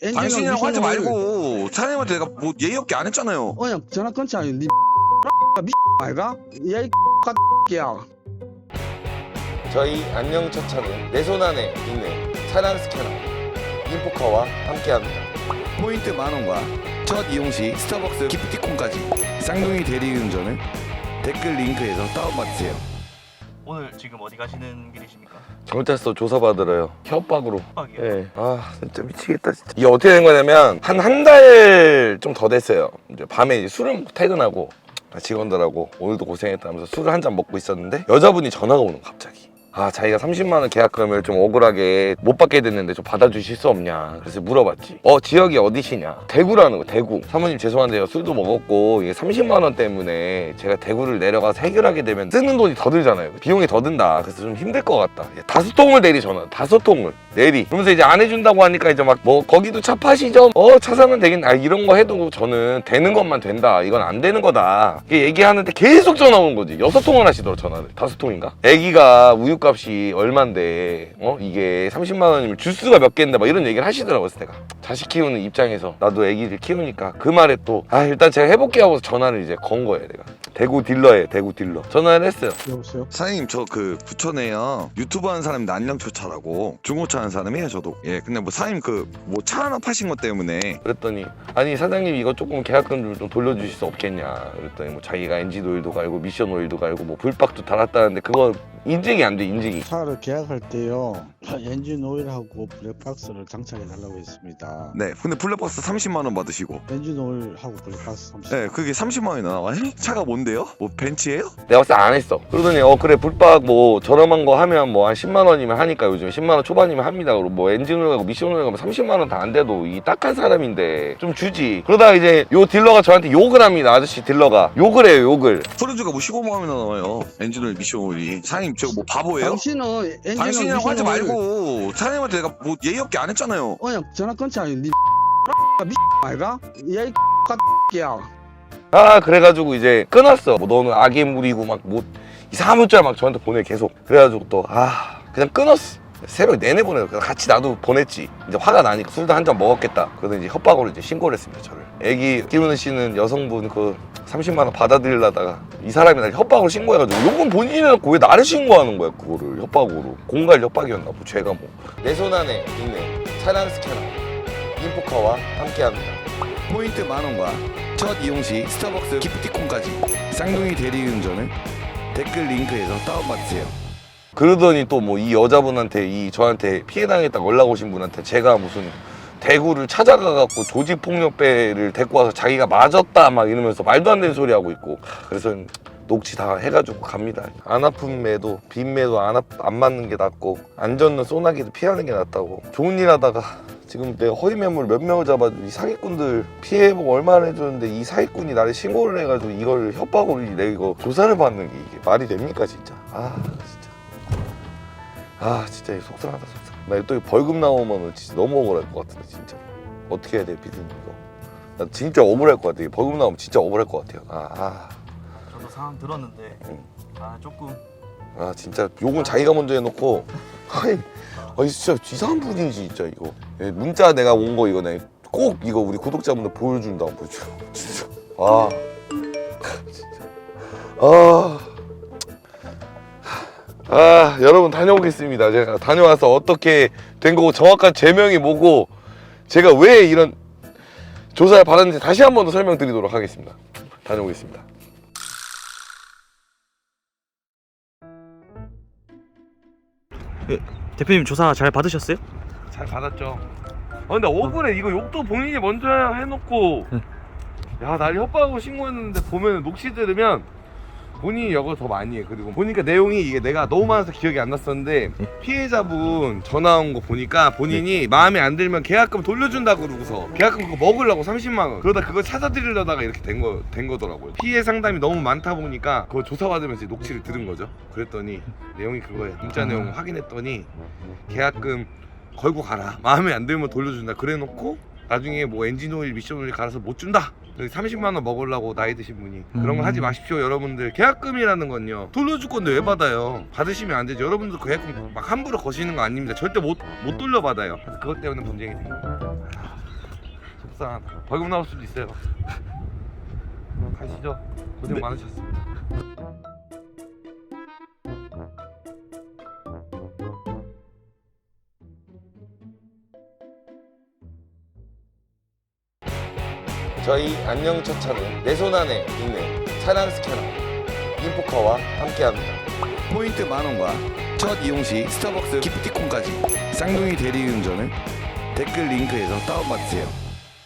당신이랑 하지 말고 사장님한테 내가 뭐 예의 없게 안 했잖아요. 어, 야, 전화 끊지 않니? 니미 아이가? 야, 이 야. 저희 안녕 첫 차는 내 손 안에 있는 차량 스캐너 인포카와 함께합니다. 포인트 만 원과 첫 이용 시 스타벅스 기프티콘까지 쌍둥이 대리운전을 댓글 링크에서 다운받으세요. 오늘 지금 어디 가시는 길이십니까? 경찰서 조사받으러요. 협박으로. 협박이요? 예. 아 진짜 미치겠다 진짜. 이게 어떻게 된 거냐면 한 한 달 좀 더 됐어요. 이제 밤에 이제 술을 먹고 퇴근하고 직원들하고 오늘도 고생했다면서 술을 한 잔 먹고 있었는데 여자분이 전화가 오는 거야, 갑자기. 아 자기가 30만 원 계약금을 좀 억울하게 못 받게 됐는데 좀 받아주실 수 없냐. 그래서 물어봤지. 어 지역이 어디시냐? 대구라는 거 대구. 사모님 죄송한데요. 술도 먹었고 이게 30만 원 때문에 제가 대구를 내려가서 해결하게 되면 쓰는 돈이 더 들잖아요. 비용이 더 든다. 그래서 좀 힘들 것 같다. 예, 다섯 통을 내리 전화 다섯 통을 내리. 그러면서 이제 안 해준다고 하니까 이제 막 뭐 거기도 차 파시죠? 어 차 사면 되겠네 아, 이런 거 해도 저는 되는 것만 된다. 이건 안 되는 거다. 얘기하는데 계속 전화 오는 거지. 여섯 통을 하시더라 전화를. 다섯 통인가? 애기가 우유 값이 얼만데 어? 이게 30만 원이면 주스가 몇 개인데 막 이런 얘기를 하시더라고요 그래서 내가. 자식 키우는 입장에서 나도 애기를 키우니까 그 말에 또 아 일단 제가 해볼게 하고 전화를 이제 건 거예요 내가. 대구 딜러에 대구 딜러. 전화를 했어요. 여보세요? 사장님 저 그 부천에요. 유튜브 하는 사람인데 안녕초차라고 중고차 하는 사람이에요 저도. 예 근데 뭐 사장님 그 뭐 차 하나 파신 것 때문에. 그랬더니 아니 사장님 이거 조금 계약금 좀 돌려주실 수 없겠냐. 그랬더니 뭐 자기가 엔진 오일도 갈고 미션 오일도 갈고 뭐 불박도 달았다는데 그거 인증이 안 돼 인증이. 차를 계약할 때요 엔진 오일하고 블랙박스를 장착해 달라고 했습니다. 네 근데 블랙박스 30만 원 받으시고. 엔진 오일하고 블랙박스 30. 네 그게 30만 원이 나와요? 차가 뭔데요? 뭐 벤츠예요? 내가 봤을 때 안 했어. 그러더니 어 그래 불박 뭐 저렴한 거 하면 뭐 한 10만 원이면 하니까 요즘 10만 원 초반이면 합니다. 그리고 뭐 엔진 오일 가고 미션 오일 가면 30만 원 다 안 돼도 이 딱한 사람인데 좀 주지. 그러다가 이제 요 딜러가 저한테 욕을 합니다 아저씨 딜러가. 욕을 해요 욕을. 프로즈가 뭐 15만 원이나 나와요. 엔진 오일 미션 오일이. 사장님 저뭐 바보예요? 당신은 엔진은 당신이랑 하지 미션을- 말고 사장님한테 내가 뭐 예의 없게 안 했잖아요. 어, 야, 전화 끊지 않니? 니 미 아이가? 야, 이 야. 아 그래가지고 이제 끊었어. 뭐 너는 악의 물이고 막뭐 이상한 문자 막 저한테 보내 계속. 그래가지고 또 아 그냥 끊었어. 새벽 내내 보내요 그래서 같이 나도 보냈지. 이제 화가 나니까 술도 한 잔 먹었겠다. 그래서 이제 협박으로 이제 신고를 했습니다 저를 애기 키우는 씨는 여성분 그 30만 원 받아들이려다가 이 사람이 날 협박으로 신고해가지고 요건 본인이 해놓고 왜 나를 신고하는 거야 그거를 협박으로. 공갈 협박이었나 뭐 죄가 뭐. 내 손 안에 있는 차량 스캐너 인포카와 함께합니다. 포인트 만원과 첫 이용 시 스타벅스 기프티콘까지 쌍둥이 대리운전을 댓글 링크에서 다운받으세요. 그러더니 또 뭐 이 여자분한테 이 저한테 피해 당했다고 연락 오신 분한테 제가 무슨 대구를 찾아가 갖고 조직 폭력배를 데리고 와서 자기가 맞았다 막 이러면서 말도 안 되는 소리 하고 있고. 그래서 녹취 다 해가지고 갑니다. 안 아픈 매도 빈 매도 안, 아, 안 맞는 게 낫고 안전은 소나기도 피하는 게 낫다고. 좋은 일 하다가 지금 내가 허위 매물 몇 명을 잡아도 이 사기꾼들 피해 회복 얼마나 해줬는데 이 사기꾼이 나를 신고를 해가지고 이걸 협박으로 이거 조사를 받는 게 이게 말이 됩니까 진짜? 아 진짜. 아 진짜 속상하다 속상 나 또 벌금 나오면은 진짜 너무 억울할 것 같은데 진짜. 어떻게 해야 돼 피디님 이거? 나 진짜 억울할 것 같아. 벌금 나오면 진짜 억울할 것 같아요. 아, 아, 저도 상황 들었는데 응. 아 조금. 아 진짜 욕은 자기가 먼저 해놓고. 아니, 아니 진짜 이상한 분이지 진짜 이거. 예, 문자 내가 온 거 이거 내가 꼭 이거 우리 구독자분들 보여준다 보여줘. 진짜. 아. 진짜. 아 아, 여러분 다녀오겠습니다. 제가 다녀와서 어떻게 된 거고 정확한 제명이 뭐고 제가 왜 이런 조사를 받았는지 다시 한 번 더 설명드리도록 하겠습니다. 다녀오겠습니다. 대표님 조사 잘 받으셨어요? 잘 받았죠. 아 근데 억울해. 이거 욕도 본인이 먼저 해놓고 야 날 협박하고 신고했는데 보면 녹취 들으면 본인이 역을 더 많이 해. 그리고 보니까 내용이 이게 내가 너무 많아서 기억이 안 났었는데 피해자분 전화 온 거 보니까 본인이 마음에 안 들면 계약금 돌려준다 그러고서 계약금 그거 먹으려고 30만 원 그러다 그걸 찾아드리려다가 이렇게 된 거 된 거더라고요. 피해 상담이 너무 많다 보니까 그거 조사받으면서 녹취를 들은 거죠. 그랬더니 내용이 그거예요. 문자 내용 확인했더니 계약금 걸고 가라. 마음에 안 들면 돌려준다. 그래놓고 나중에 뭐 엔진 오일, 미션 오일 갈아서 못 준다. 30만 원 먹으려고 나이 드신 분이 그런 거 하지 마십시오 여러분들 계약금이라는 건요 돌려줄 건데 왜 받아요 받으시면 안 되죠 여러분들 계약금 막 함부로 거시는 거 아닙니다 절대 못, 못 돌려받아요 그것 때문에 분쟁이 된 거예요 속상하다. 벌금 나올 수도 있어요. 그럼 가시죠. 고생 많으셨습니다. 저희 안녕 첫 차는 내 손 안에 있는 차량 스캐너 인포카와 함께합니다. 포인트 만원과 첫 이용 시 스타벅스 기프티콘까지 쌍둥이 대리운전을 댓글 링크에서 다운받으세요